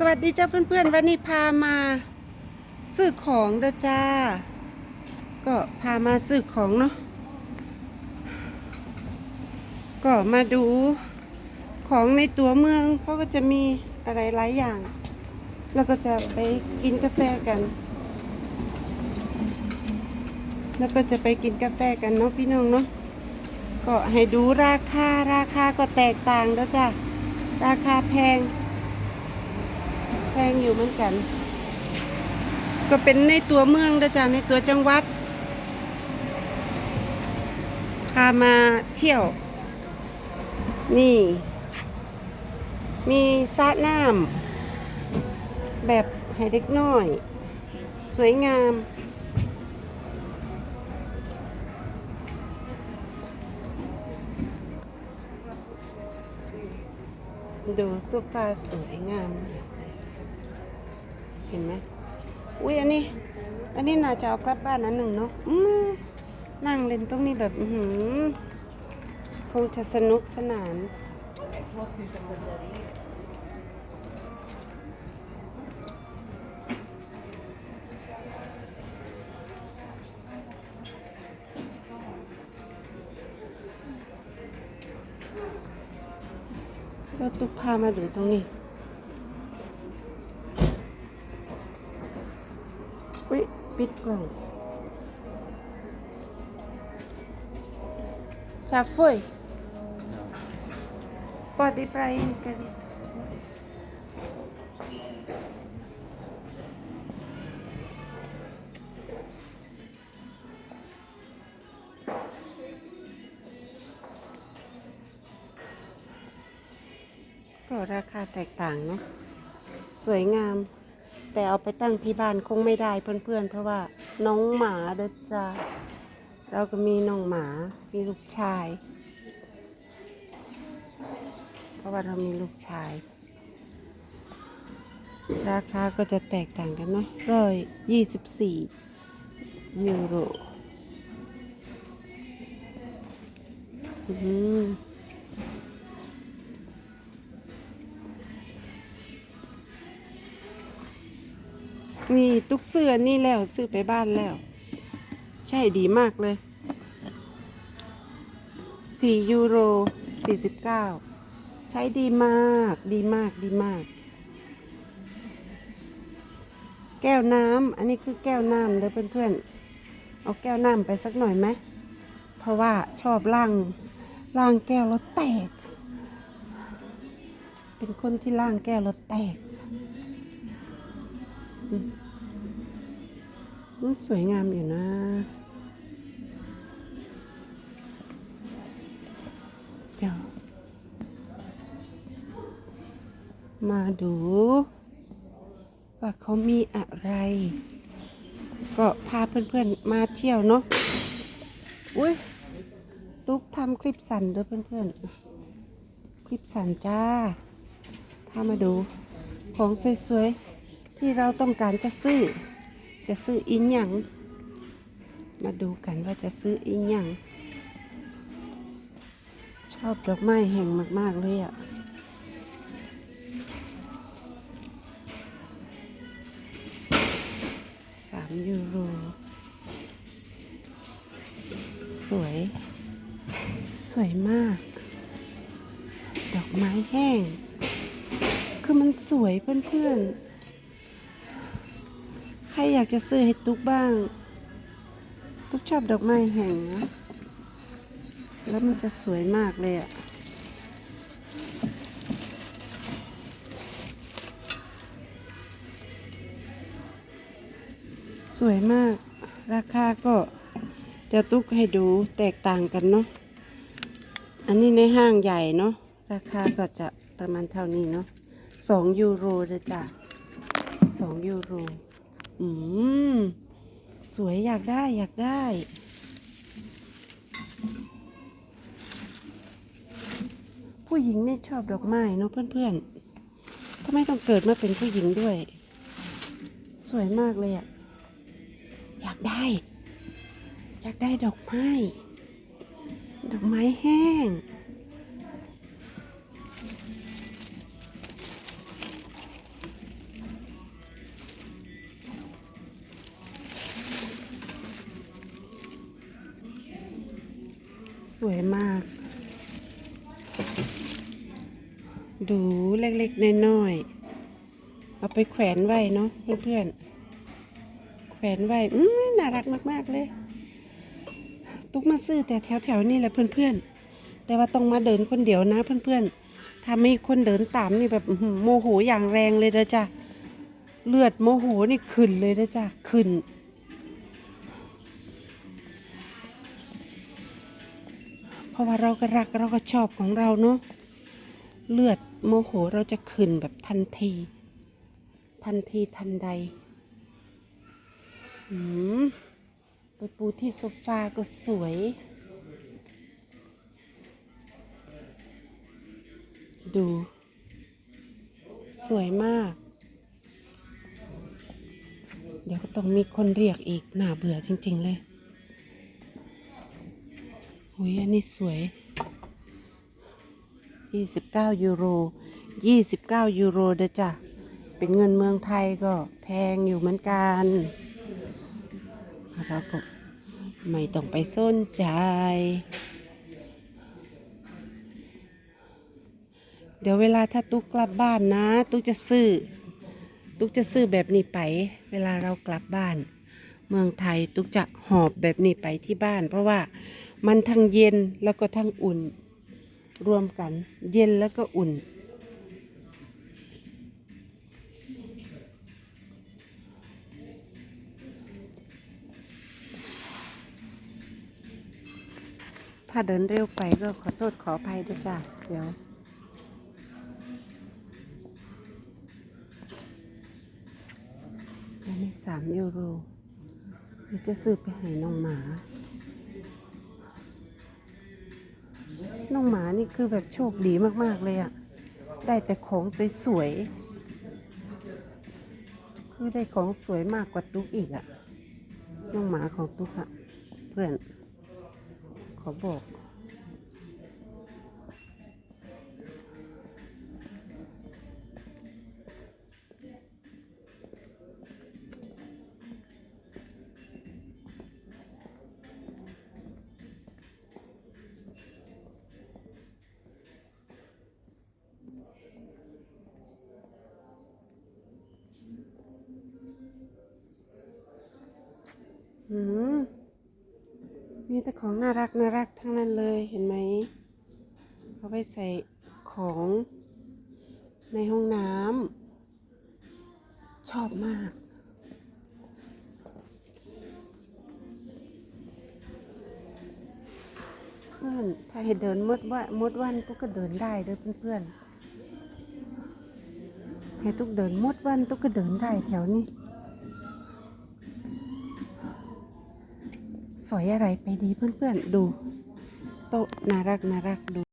สวัสดีเจ้าเพื่อนๆ วันนี้พามาซื้อของเด้อจ้า ก็พามาซื้อของเนาะก็มาดูของในตัวเมืองเขาก็จะมีอะไรหลายอย่าง แล้วก็จะไปกินกาแฟกัน แล้วก็จะไปกินกาแฟกันเนาะพี่น้องเนาะก็ให้ดูราคาราคาก็แตกต่างเด้อจ้าราคาแพง งอยู่เหมือนกัน ก็เป็นในตัวเมืองนะจ๊ะในตัวจังหวัดพามาเที่ยว นี่ มีสระน้ำแบบให้เด็กน้อย สวยงาม ดูโซฟาสวยงาม เห็นไหมอุ้ยอันนี้ อันนี้น่าจะเอากลับบ้านอันหนึ่งเนาะนั่งเล่นตรงนี้แบบหืคงจะสนุกสนาน ก็ตุกพามาดูตรงนี้ อุ้ยปิดกล่อง Já foi? Pode ir para aí, querido. ก็ราคาแตกต่างเนาะสวยงาม แต่เอาไปตั้งที่บ้านคงไม่ได้เพื่อนๆ เพราะว่าน้องหมาเด้อจ้าเราก็มีน้องหมา มีลูกชาย เพราะว่าเรามีลูกชาย ราคาก็จะแตกต่างกันเนาะร้อยยี่สิบสี่ยูโรอืม นี่ตุกเสื้อนี่แล้วซื้อไปบ้านแล้ว ใช่ดีมากเลย 4 ยูโร 49 ใช้ดีมาก ดีมากดีมาก แก้วน้ำอันนี้คือแก้วน้ำเด้อเพื่อนๆ เอาแก้วน้ำไปสักหน่อยไหม เพราะว่าชอบล่างล่างแก้วแล้วแตก เป็นคนที่ล่างแก้วแล้วแตก มันสวยงามอยู่นะเดี๋ยวมาดู ว่าเขามีอะไร ก็พาเพื่อนๆมาเที่ยวเนาะอุ้ยตุ๊กทำคลิปสั่นด้วยเพื่อนๆ คลิปสั่นจ้า พามาดูของสวยๆ ที่เราต้องการจะซื้อ จะซื้ออีหยังมาดูกันว่าจะซื้ออีหยังชอบดอกไม้แห่งมาก ๆ เลยอะสามยูโร สวย สวยมาก ดอกไม้แห้ง คือมันสวยเพื่อน ๆ รอยากจะซื้อให้ตุ๊กบ้าง ตุ๊กชอบดอกไม้แห้งนะแล้วมันจะสวยมากเลยอะ่ะสวยมาก ราคาก็เดี๋ยวตุ๊กให้ดูแตกต่างกันเนาะ อันนี้ในห้างใหญ่เนาะ ราคาก็จะประมาณเท่านี้เนาะสองยูโรเลยจ้ะสองยูโร อืม สวยอยากได้อยากได้ ผู้หญิงนี่ชอบดอกไม้เนาะเพื่อนๆทำไมต้องเกิดมาเป็นผู้หญิงด้วย สวยมากเลยอะอยากได้ อยากได้ดอกไม้ ดอกไม้แห้ง สวยมาก ดูเล็กๆน้อยๆเอาไปแขวนไว้เนาะเพื่อนๆ แขวนไว้อืมน่ารักมากๆเลย ตุ๊กมาซื้อแต่แถวๆนี่แหละเพื่อนๆ แต่ว่าต้องมาเดินคนเดียวนะเพื่อนๆถ้ามีคนเดินตามนี่แบบโมโหอย่างแรงเลยนะจ้ะเลือดโมโหนี่ขึ้นเลยนะจ้ะขึ้น ราะว่าเราก็รักเราก็ชอบของเราเนาะเลือดโมโหเราจะขึ้นแบบทันที ทันทีทันใดอืมไปปูที่โซฟาก็สวย ดู สวยมาก เดี๋ยวก็ต้องมีคนเรียกอีกหน่าเบื่อจริง ๆ เลย หุยอันนี้สวย 29 ยูโร 29 ยูโรเด้อจ้ะ เป็นเงินเมืองไทยก็แพงอยู่เหมือนกันเราก็ไม่ต้องไปสนใจ เดี๋ยวเวลาถ้าตุ๊กกลับบ้านนะ ตุ๊กจะซื้อ ตุ๊กจะซื้อแบบนี้ไป เวลาเรากลับบ้าน เมืองไทยตุ๊กจะหอบแบบนี้ไปที่บ้าน เพราะว่า มันทั้งเย็นแล้วก็ทั้งอุ่น รวมกัน เย็นแล้วก็อุ่น ถ้าเดินเร็วไปก็ขอโทษขออภัยด้วยจ้ะเดี๋ยวอันนี้สามยูโรหรือจะซื้อไปให้น้องหมา น้องหมานี่คือแบบโชคดีมาก ๆ เลยอะได้แต่ของสวยๆ คือได้ของสวยมากกว่าตุ๊กอีกอะน้องหมาของตุ๊กอะเพื่อน ขอบอก อืมมีแต่ของน่ารักน่ารักทั้งนั้นเลยเห็นไหมเขาไปใส่ของในห้องน้ำชอบมาก เพื่อนถ้าให้เดินมดว่ามดวันตุ๊กก็เดินได้เด้อเพื่อนๆให้ตุ๊กเดินมดวันตุ๊กก็เดินได้แถวนี้ สวยอะไรไปดีเพื่อนๆดู โต๊ะน่ารักน่ารักดู